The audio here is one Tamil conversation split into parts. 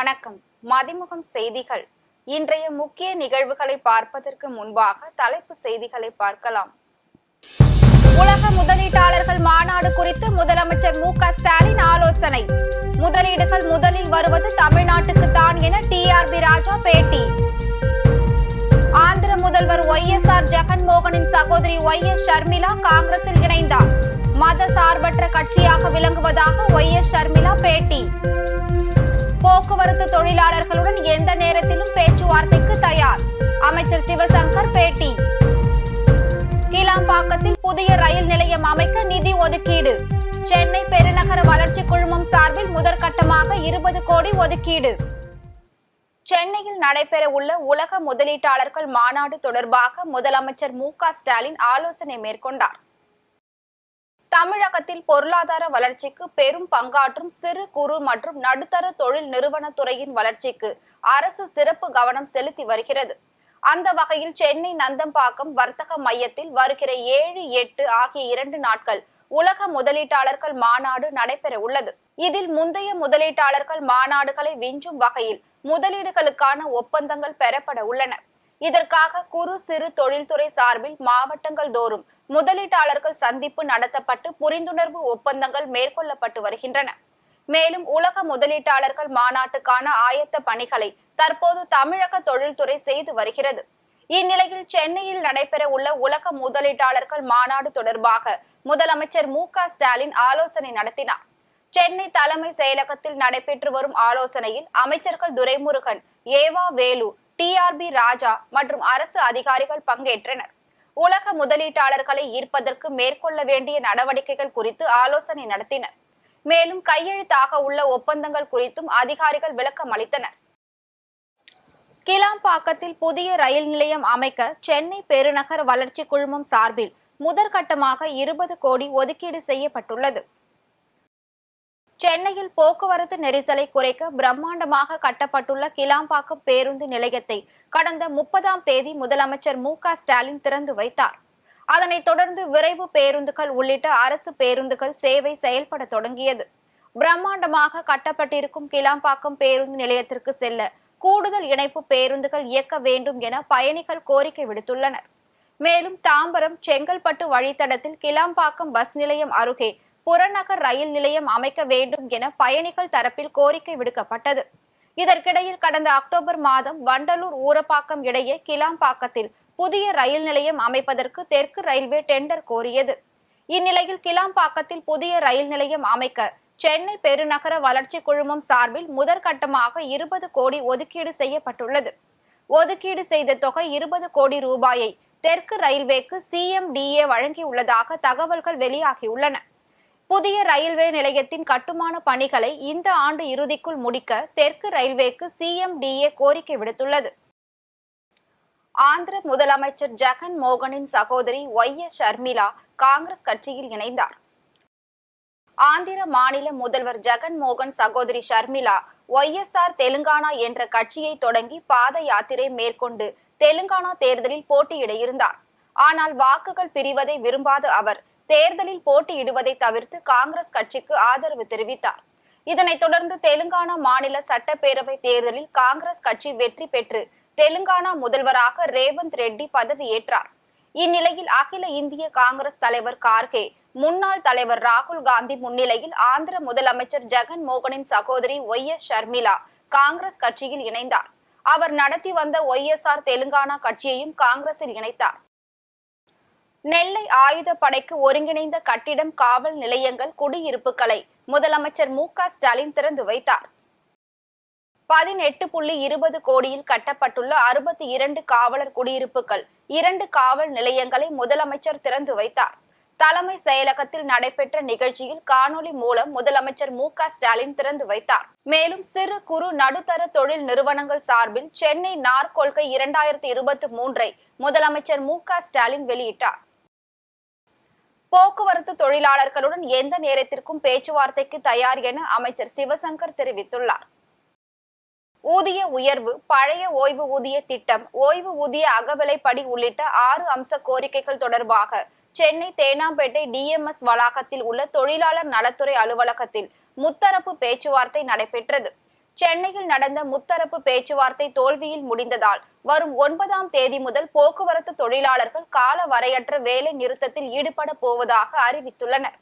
வணக்கம். மதிமுகம் செய்திகள். இன்றைய முக்கிய நிகழ்வுகளை பார்ப்பதற்கு முன்பாக தலைப்பு செய்திகளை பார்க்கலாம். உலக முதலீட்டாளர்கள் மாநாடு குறித்து முதலமைச்சர் மு க ஸ்டாலின் ஆலோசனை. முதலீடுகள் முதலில் வருவது தமிழ்நாட்டுக்கு தான் என டிஆர்பி ராஜா பேட்டி. ஆந்திர முதல்வர் ஒய் எஸ் ஆர் ஜெகன்மோகனின் சகோதரி ஒய் எஸ் ஷர்மிளா காங்கிரஸில் இணைந்தார். மத சார்பற்ற கட்சியாக விளங்குவதாக ஒய் எஸ் ஷர்மிளா பேட்டி. போக்குவரத்து தொழிலாளர்களுடன் எந்த நேரத்திலும் பேச்சுவார்த்தைக்கு தயார். அமைச்சர் சிவசங்கர் பேட்டி. கீழாம்பாக்கத்தில் புதிய ரயில் நிலையம் அமைக்க நிதி ஒதுக்கீடு. சென்னை பெருநகர வளர்ச்சி குழுமம் சார்பில் முதற்கட்டமாக இருபது கோடி ஒதுக்கீடு. சென்னையில் நடைபெற உள்ள உலக முதலீட்டாளர்கள் மாநாடு தொடர்பாக முதலமைச்சர் மு க ஸ்டாலின் ஆலோசனை மேற்கொண்டார். தமிழகத்தில் பொருளாதார வளர்ச்சிக்கு பெரும் பங்காற்றும் சிறு குறு மற்றும் நடுத்தர தொழில் நிறுவன துறையின் வளர்ச்சிக்கு அரசு சிறப்பு கவனம் செலுத்தி வருகிறது. அந்த வகையில் சென்னை நந்தம்பாக்கம் வர்த்தக மையத்தில் வருகிற ஏழு எட்டு ஆகிய இரண்டு நாட்கள் உலக முதலீட்டாளர்கள் மாநாடு நடைபெற உள்ளது. இதில் முந்தைய முதலீட்டாளர்கள் மாநாடுகளை விஞ்சும் வகையில் முதலீடுகளுக்கான ஒப்பந்தங்கள் பெறப்பட உள்ளன. இதற்காக குறு சிறு தொழில்துறை சார்பில் மாவட்டங்கள் தோறும் முதலீட்டாளர்கள் சந்திப்பு நடத்தப்பட்டு புரிந்துணர்வு ஒப்பந்தங்கள் மேற்கொள்ளப்பட்டு வருகின்றன. மேலும் உலக முதலீட்டாளர்கள் மாநாட்டுக்கான ஆயத்த பணிகளை தற்போது தமிழக தொழில்துறை செய்து வருகிறது. இந்நிலையில் சென்னையில் நடைபெற உள்ள உலக முதலீட்டாளர்கள் மாநாடு தொடர்பாக முதலமைச்சர் மு ஸ்டாலின் ஆலோசனை நடத்தினார். சென்னை தலைமை செயலகத்தில் நடைபெற்று வரும் ஆலோசனையில் அமைச்சர்கள் துரைமுருகன் ஏவா வேலு டிஆர்பி ராஜா மற்றும் அரசு அதிகாரிகள் பங்கேற்றனர். உலக முதலீட்டாளர்களை ஈர்ப்பதற்கு மேற்கொள்ள வேண்டிய நடவடிக்கைகள் குறித்து ஆலோசனை நடத்தினர். மேலும் கையெழுத்தாக உள்ள ஒப்பந்தங்கள் குறித்தும் அதிகாரிகள் விளக்கம் அளித்தனர். கிளாம்பாக்கத்தில் புதிய ரயில் நிலையம் அமைக்க சென்னை பெருநகர் வளர்ச்சி குழுமம் சார்பில் முதற்கட்டமாக இருபது கோடி ஒதுக்கீடு செய்யப்பட்டுள்ளது. சென்னையில் போக்குவரத்து நெரிசலை குறைக்க பிரம்மாண்டமாக கட்டப்பட்டுள்ள கிளாம்பாக்கம் பேருந்து நிலையத்தை கடந்த முப்பதாம் தேதி முதலமைச்சர் மு ஸ்டாலின் திறந்து வைத்தார். அதனைத் தொடர்ந்து விரைவு பேருந்துகள் உள்ளிட்ட அரசு பேருந்துகள் சேவை செயல்பட தொடங்கியது. பிரம்மாண்டமாக கட்டப்பட்டிருக்கும் கிளாம்பாக்கம் பேருந்து நிலையத்திற்கு செல்ல கூடுதல் இணைப்பு பேருந்துகள் இயக்க வேண்டும் என பயணிகள் கோரிக்கை விடுத்துள்ளனர். மேலும் தாம்பரம் செங்கல்பட்டு வழித்தடத்தில் கிளாம்பாக்கம் பஸ் நிலையம் அருகே புறநகர் ரயில் நிலையம் அமைக்க வேண்டும் என பயணிகள் தரப்பில் கோரிக்கை விடுக்கப்பட்டது. இதற்கிடையில் கடந்த அக்டோபர் மாதம் வண்டலூர் ஊரப்பாக்கம் இடையே கிளாம்பாக்கத்தில் புதிய ரயில் நிலையம் அமைப்பதற்கு தெற்கு ரயில்வே டெண்டர் கோரியது. இந்நிலையில் கிளாம்பாக்கத்தில் புதிய ரயில் நிலையம் அமைக்க சென்னை பெருநகர வளர்ச்சி குழுமம் சார்பில் முதற்கட்டமாக இருபது கோடி ஒதுக்கீடு செய்யப்பட்டுள்ளது. ஒதுக்கீடு செய்த தொகை இருபது கோடி ரூபாயை தெற்கு ரயில்வேக்கு சிஎம்டிஏ வழங்கியுள்ளதாக தகவல்கள் வெளியாகியுள்ளன. புதிய ரயில்வே நிலையத்தின் கட்டுமான பணிகளை இந்த ஆண்டு இறுதிக்குள் முடிக்க தெற்கு ரயில்வேக்கு சிஎம்டிஏ கோரிக்கை விடுத்துள்ளது. ஆந்திர முதலமைச்சர் ஜெகன் மோகனின் சகோதரி ஒய் எஸ் ஷர்மிளா காங்கிரஸ் கட்சியில் இணைந்தார். ஆந்திர மாநில முதல்வர் ஜெகன் மோகன் சகோதரி ஷர்மிளா ஒய்எஸ்ஆர் தெலுங்கானா என்ற கட்சியை தொடங்கி பாத யாத்திரை மேற்கொண்டு தெலுங்கானா தேர்தலில் போட்டியிட இருந்தார். ஆனால் வாக்குகள் பிரிவதை விரும்பாத அவர் தேர்தலில் போட்டியிடுவதை தவிர்த்து காங்கிரஸ் கட்சிக்கு ஆதரவு தெரிவித்தார். இதனைத் தொடர்ந்து தெலுங்கானா மாநில சட்டப்பேரவை தேர்தலில் காங்கிரஸ் கட்சி வெற்றி பெற்று தெலுங்கானா முதல்வராக ரேவந்த் ரெட்டி பதவியேற்றார். இந்நிலையில் அகில இந்திய காங்கிரஸ் தலைவர் கார்கே முன்னாள் தலைவர் ராகுல் காந்தி முன்னிலையில் ஆந்திர முதலமைச்சர் ஜெகன் மோகனின் சகோதரி ஒய் எஸ் ஷர்மிளா காங்கிரஸ் கட்சியில் இணைந்தார். அவர் நடத்தி வந்த ஒய் எஸ்ஆர் தெலுங்கானா கட்சியையும் காங்கிரஸில் இணைத்தார். நெல்லை ஆயுதப்படைக்கு ஒருங்கிணைந்த கட்டிடம் காவல் நிலையங்கள் குடியிருப்புகளை முதலமைச்சர் மு க ஸ்டாலின் திறந்து வைத்தார். பதினெட்டு புள்ளி இருபது கோடியில் கட்டப்பட்டுள்ள அறுபத்தி இரண்டு காவலர் குடியிருப்புகள் இரண்டு காவல் நிலையங்களை முதலமைச்சர் திறந்து வைத்தார். தலைமை செயலகத்தில் நடைபெற்ற நிகழ்ச்சியில் காணொலி மூலம் முதலமைச்சர் மு ஸ்டாலின் திறந்து வைத்தார். மேலும் சிறு குறு நடுத்தர தொழில் நிறுவனங்கள் சார்பில் சென்னை நார்கொள்கை இரண்டாயிரத்தி இருபத்தி மூன்றை முதலமைச்சர் மு ஸ்டாலின் வெளியிட்டார். போக்குவரத்து தொழிலாளர்களுடன் எந்த நேரத்திற்கும் பேச்சுவார்த்தைக்கு தயார் என அமைச்சர் சிவசங்கர் தெரிவித்துள்ளார். ஊதிய உயர்வு பழைய ஓய்வு ஊதிய திட்டம் ஓய்வு ஊதிய அகவிலைப்படி உள்ளிட்ட ஆறு அம்ச கோரிக்கைகள் தொடர்பாக சென்னை தேனாம்பேட்டை டிஎம்எஸ் வளாகத்தில் உள்ள தொழிலாளர் நலத்துறை அலுவலகத்தில் முத்தரப்பு பேச்சுவார்த்தை நடைபெற்றது. சென்னையில் நடந்த முத்தரப்பு பேச்சுவார்த்தை தோல்வியில் முடிந்ததால் வரும் ஒன்பதாம் தேதி முதல் போக்குவரத்து தொழிலாளர்கள் கால வரையற்ற வேலை நிறுத்தத்தில் ஈடுபட போவதாக அறிவித்துள்ளனர்.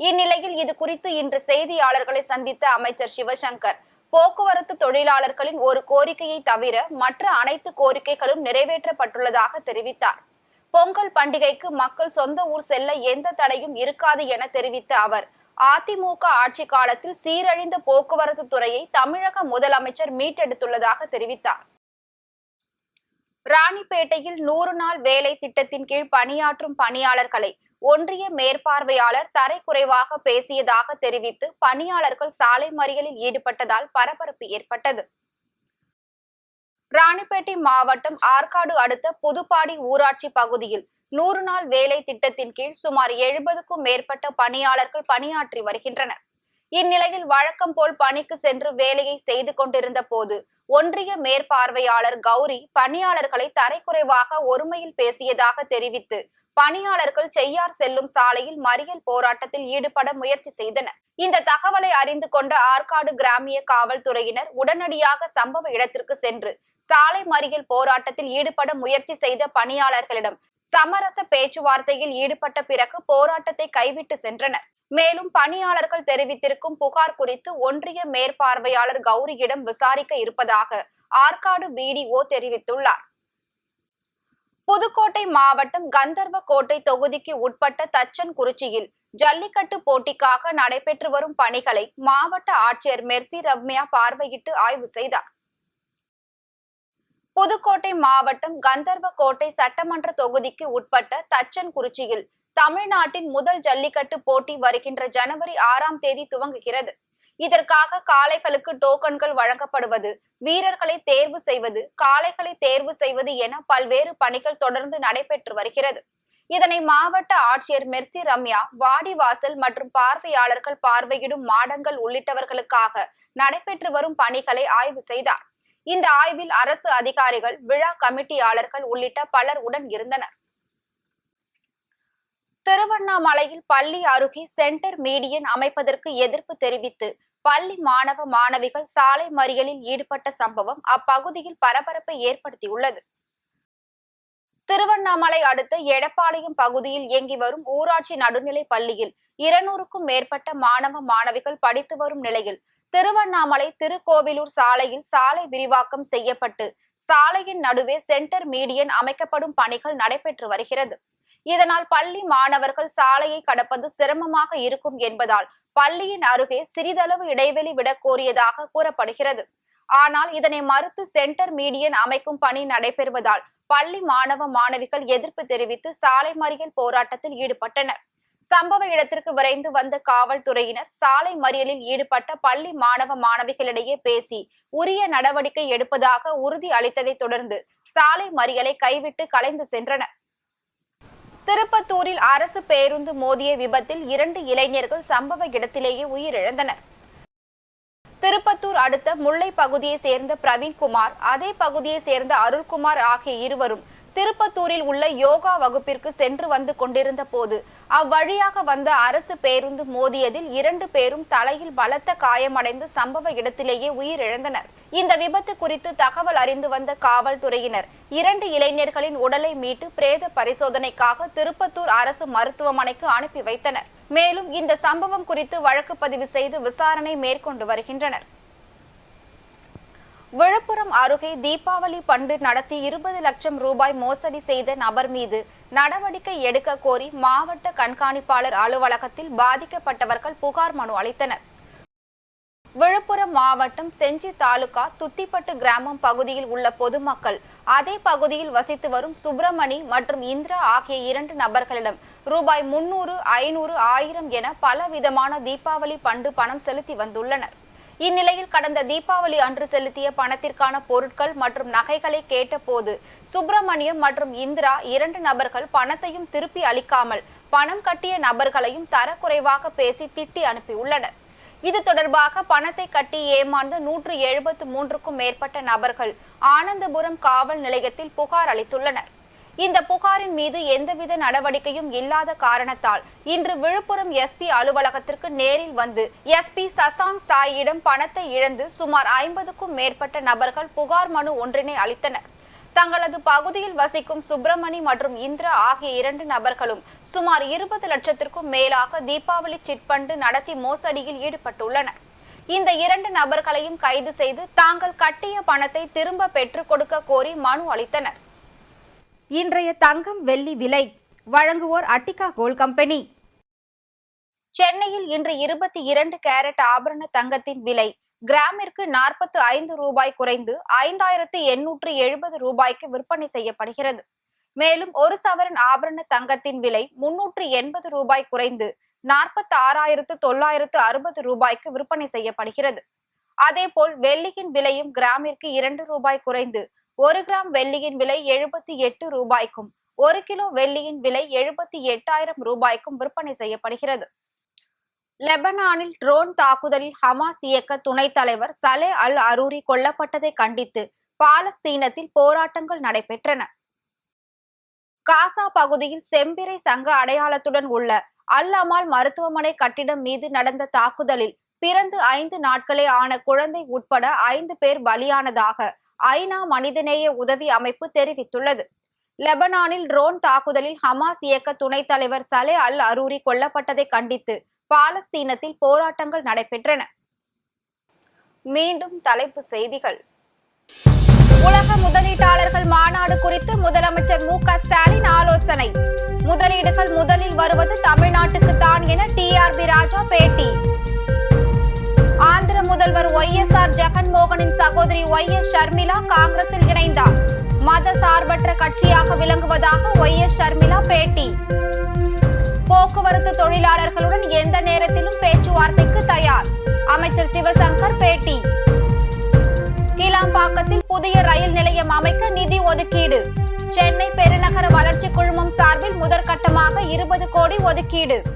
இந்நிலையில் இது குறித்து இன்று செய்தியாளர்களை சந்தித்த அமைச்சர் சிவசங்கர் போக்குவரத்து தொழிலாளர்களின் ஒரு கோரிக்கையை தவிர மற்ற அனைத்து கோரிக்கைகளும் நிறைவேற்றப்பட்டுள்ளதாக தெரிவித்தார். பொங்கல் பண்டிகைக்கு மக்கள் சொந்த ஊர் செல்ல எந்த தடையும் இருக்காது என தெரிவித்த அவர் அதிமுக ஆட்சி காலத்தில் சீரழிந்த போக்குவரத்து துறையை தமிழக முதலமைச்சர் மீட்டெடுத்துள்ளதாக தெரிவித்தார். ராணிப்பேட்டையில் நூறு நாள் வேலை திட்டத்தின் கீழ் பணியாற்றும் பணியாளர்களை ஒன்றிய மேற்பார்வையாளர் தரைக்குறைவாக பேசியதாக தெரிவித்து பணியாளர்கள் சாலை மறியலில் ஈடுபட்டதால் பரபரப்பு ஏற்பட்டது. ராணிப்பேட்டை மாவட்டம் ஆற்காடு அடுத்த புதுப்பாடி ஊராட்சி பகுதியில் நூறு நாள் வேலை திட்டத்தின் கீழ் சுமார் எழுபதுக்கும் மேற்பட்ட பணியாளர்கள் பணியாற்றி வருகின்றனர். இந்நிலையில் வழக்கம் போல் பணிக்கு சென்று வேலையை செய்து கொண்டிருந்த போது ஒன்றிய மேற்பார்வையாளர் கௌரி பணியாளர்களை தரைக்குறைவாக ஒருமையில் பேசியதாக தெரிவித்து பணியாளர்கள் செய்யார் செல்லும் சாலையில் மறியல் போராட்டத்தில் ஈடுபட முயற்சி செய்தனர். இந்த தகவலை அறிந்து கொண்ட ஆற்காடு கிராமிய காவல்துறையினர் உடனடியாக சம்பவ இடத்திற்கு சென்று சாலை மறியல் போராட்டத்தில் ஈடுபட முயற்சி செய்த பணியாளர்களிடம் சமரச பேச்சுவார்த்தையில் ஈடுபட்ட பிறகு போராட்டத்தை கைவிட்டு சென்றனர். மேலும் பணியாளர்கள் தெரிவித்திருக்கும் புகார் குறித்து ஒன்றிய மேற்பார்வையாளர் கௌரியிடம் விசாரிக்க இருப்பதாக ஆற்காடு பிடிஓ தெரிவித்துள்ளார். புதுக்கோட்டை மாவட்டம் கந்தர்வ கோட்டை தொகுதிக்கு உட்பட்ட தச்சன்குறிச்சியில் ஜல்லிக்கட்டு போட்டிக்காக நடைபெற்று வரும் பணிகளை மாவட்ட ஆட்சியர் மெர்சி ரம்யா பார்வையிட்டு ஆய்வு செய்தார். புதுக்கோட்டை மாவட்டம் கந்தர்வ கோட்டை சட்டமன்ற தொகுதிக்கு உட்பட்ட தச்சன்குறிச்சியில் தமிழ்நாட்டின் முதல் ஜல்லிக்கட்டு போட்டி வருகின்ற ஜனவரி ஆறாம் தேதி துவங்குகிறது. இதற்காக காளைகளுக்கு டோக்கன்கள் வழங்கப்படுவது வீரர்களை தேர்வு செய்வது காளைகளை தேர்வு செய்வது என பல்வேறு பணிகள் தொடர்ந்து நடைபெற்று வருகிறது. இதனை மாவட்ட ஆட்சியர் மெர்சி ரம்யா வாடிவாசல் மற்றும் பார்வையாளர்கள் பார்வையிடும் மாடங்கள் உள்ளிட்டவர்களுக்காக நடைபெற்று வரும் பணிகளை ஆய்வு செய்தார். இந்த ஆய்வில் அரசு அதிகாரிகள் விழா கமிட்டியாளர்கள் உள்ளிட்ட பலர் உடன் இருந்தனர். திருவண்ணாமலையில் பள்ளி அருகே சென்டர் மீடியன் அமைப்பதற்கு எதிர்ப்பு தெரிவித்து பள்ளி மாணவ மாணவிகள் சாலை மறியலில் ஈடுபட்ட சம்பவம் அப்பகுதியில் பரபரப்பை ஏற்படுத்தியுள்ளது. திருவண்ணாமலை அடுத்த எடப்பாளையம் பகுதியில் இயங்கி வரும் ஊராட்சி நடுநிலை பள்ளியில் இருநூறுக்கும் மேற்பட்ட மாணவ மாணவிகள் படித்து வரும் நிலையில் திருவண்ணாமலை திருக்கோவிலூர் சாலையில் சாலை விரிவாக்கம் செய்யப்பட்டு சாலையின் நடுவே சென்டர் மீடியன் அமைக்கப்படும் பணிகள் நடைபெற்று வருகிறது. இதனால் பள்ளி மாணவர்கள் சாலையை கடப்பது சிரமமாக இருக்கும் என்பதால் பள்ளியின் அருகே சிறிதளவு இடைவெளி விட கோரியதாக கூறப்படுகிறது. ஆனால் இதனை மறுத்து சென்டர் மீடியன் அமைக்கும் பணி நடைபெறுவதால் பள்ளி மாணவ மாணவிகள் எதிர்ப்பு தெரிவித்து சாலை மறியல் போராட்டத்தில் ஈடுபட்டனர். சம்பவ இடத்திற்கு விரைந்து வந்த காவல்துறையினர் சாலை மறியலில் ஈடுபட்ட பள்ளி மாணவ மாணவிகளிடையே பேசி உரிய நடவடிக்கை எடுப்பதாக உறுதி அளித்ததை தொடர்ந்து சாலை மறியலை கைவிட்டு கலைந்து சென்றனர். திருப்பத்தூரில் அரசு பேருந்து மோதிய விபத்தில் இரண்டு இளைஞர்கள் சம்பவ இடத்திலேயே உயிரிழந்தனர். திருப்பத்தூர் அடுத்த முல்லை பகுதியை சேர்ந்த பிரவீன்குமார் அதே பகுதியை சேர்ந்த அருள்குமார் ஆகிய இருவரும் திருப்பத்தூரில் உள்ள யோகா வகுப்பிற்கு சென்று வந்து கொண்டிருந்த போது அவ்வழியாக வந்த அரசு பேருந்து மோதியதில் இரண்டு பேரும் தலையில் பலத்த காயமடைந்து சம்பவ இடத்திலேயே உயிரிழந்தனர். இந்த விபத்து குறித்து தகவல் அறிந்து வந்த காவல்துறையினர் இரண்டு இளைஞர்களின் உடலை மீட்டு பிரேத பரிசோதனைக்காக திருப்பத்தூர் அரசு மருத்துவமனைக்கு அனுப்பி வைத்தனர். மேலும் இந்த சம்பவம் குறித்து வழக்கு பதிவு செய்து விசாரணை மேற்கொண்டு வருகின்றனர். விழுப்புரம் அருகே தீபாவளி பண்டு நடத்தி இருபது லட்சம் ரூபாய் மோசடி செய்த நபர் மீது நடவடிக்கை எடுக்க கோரி மாவட்ட கண்காணிப்பாளர் அலுவலகத்தில் பாதிக்கப்பட்டவர்கள் புகார் மனு அளித்தனர். விழுப்புரம் மாவட்டம் செஞ்சி தாலுகா துத்திப்பட்டு கிராமம் பகுதியில் உள்ள பொதுமக்கள் அதே பகுதியில் வசித்து வரும் சுப்பிரமணி மற்றும் இந்திரா ஆகிய இரண்டு நபர்களிடம் ரூபாய் முன்னூறு ஐநூறு ஆயிரம் என பல விதமான தீபாவளி பண்டு பணம் செலுத்தி வந்துள்ளனர். இந்நிலையில் கடந்த தீபாவளி அன்று செலுத்திய பணத்திற்கான பொருட்கள் மற்றும் நகைகளை கேட்டபோது சுப்பிரமணியம் மற்றும் இந்திரா இரண்டு நபர்கள் பணத்தையும் திருப்பி அளிக்காமல் பணம் கட்டிய நபர்களையும் தரக்குறைவாக பேசி திட்டி அனுப்பியுள்ளனர். இது தொடர்பாக பணத்தை கட்டி ஏமாந்த நூற்று எழுபத்து மூன்றுக்கும் மேற்பட்ட நபர்கள் ஆனந்தபுரம் காவல் நிலையத்தில் புகார் அளித்துள்ளனர். இந்த புகாரின் மீது எந்தவித நடவடிக்கையும் இல்லாத காரணத்தால் இன்று விழுப்புரம் எஸ்பி அலுவலகத்திற்கு நேரில் வந்து எஸ்பி சசாங் சாயிடம் பணத்தை இழந்து சுமார் ஐம்பதுக்கும் மேற்பட்ட நபர்கள் புகார் மனு ஒன்றினை அளித்தனர். தங்களது பகுதியில் வசிக்கும் சுப்பிரமணி மற்றும் இந்திரா ஆகிய இரண்டு நபர்களும் சுமார் இருபது லட்சத்திற்கும் மேலாக தீபாவளி சிட்பண்டு நடத்தி மோசடியில் ஈடுபட்டுள்ளனர். இந்த இரண்டு நபர்களையும் கைது செய்து தாங்கள் கட்டிய பணத்தை திரும்ப பெற்றுக் கொடுக்க கோரி மனு அளித்தனர். இன்றைய தங்கம் வெள்ளி விலை. வழங்குவோர் அட்டிகா கோல்ட் கம்பெனி. சென்னையில் இன்று இருபத்தி இரண்டு கேரட் ஆபரண தங்கத்தின் விலை. கிராமிற்கு நாற்பத்து ஐந்து ரூபாய் குறைந்து ஐந்தாயிரத்து எண்ணூற்று எழுபது ரூபாய்க்கு விற்பனை செய்யப்படுகிறது. மேலும் ஒரு சவரன் ஆபரண தங்கத்தின் விலை முன்னூற்று எண்பது ரூபாய் குறைந்து நாற்பத்தி ஆறாயிரத்து தொள்ளாயிரத்து அறுபது ரூபாய்க்கு விற்பனை செய்யப்படுகிறது. அதேபோல் வெள்ளியின் விலையும் கிராமிற்கு இரண்டு ரூபாய் குறைந்து ஒரு கிராம் வெள்ளியின் விலை எழுபத்தி எட்டு ரூபாய்க்கும் ஒரு கிலோ வெள்ளியின் விலை எழுபத்தி எட்டாயிரம் ரூபாய்க்கும் விற்பனை செய்யப்படுகிறது. லெபனானில் ட்ரோன் தாக்குதலில் ஹமாஸ் இயக்க துணைத் தலைவர் சலே அல் அரூரி கொல்லப்பட்டதை கண்டித்து பாலஸ்தீனத்தில் போராட்டங்கள் நடைபெற்றன. காசா பகுதியில் செம்பிறை சங்க அடையாளத்துடன் உள்ள அல் அமால் மருத்துவமனை கட்டிடம் மீது நடந்த தாக்குதலில் பிறந்து ஐந்து நாட்களே ஆன குழந்தை உட்பட ஐந்து பேர் பலியானதாக ஐநா மனிதநேய உதவி அமைப்பு தெரிவித்துள்ளது. லெபனானில் ட்ரோன் தாக்குதலில் ஹமாஸ் இயக்க துணைத் தலைவர் சலே அல் அரூரி கொல்லப்பட்டதை கண்டித்து பாலஸ்தீனத்தில் போராட்டங்கள் நடைபெற்றன. மீண்டும் தலைப்பு செய்திகள். உலக முதலீட்டாளர்கள் மாநாடு குறித்து முதலமைச்சர் மு. க. ஸ்டாலின் ஆலோசனை. முதலீடுகள் முதலில் வருவது தமிழ்நாட்டுக்கு தான் என டிஆர்பி ராஜா பேட்டி. ஆந்திர முதல்வர் ஒய் எஸ் ஆர் ஜெகன்மோகனின் சகோதரி ஒய் எஸ் ஷர்மிளா காங்கிரஸில் இணைந்தார். மத சார்பற்ற கட்சியாக விளங்குவதாக ஒய் எஸ் ஷர்மிளா பேட்டி. போக்குவரத்து தொழிலாளர்களுடன் எந்த நேரத்திலும் பேச்சுவார்த்தைக்கு தயார். அமைச்சர் சிவசங்கர் பேட்டி. கீழாம்பாக்கத்தில் புதிய ரயில் நிலையம் அமைக்க நிதி ஒதுக்கீடு. சென்னை பெருநகர வளர்ச்சி குழுமம் சார்பில் முதற்கட்டமாக இருபது கோடி ஒதுக்கீடு.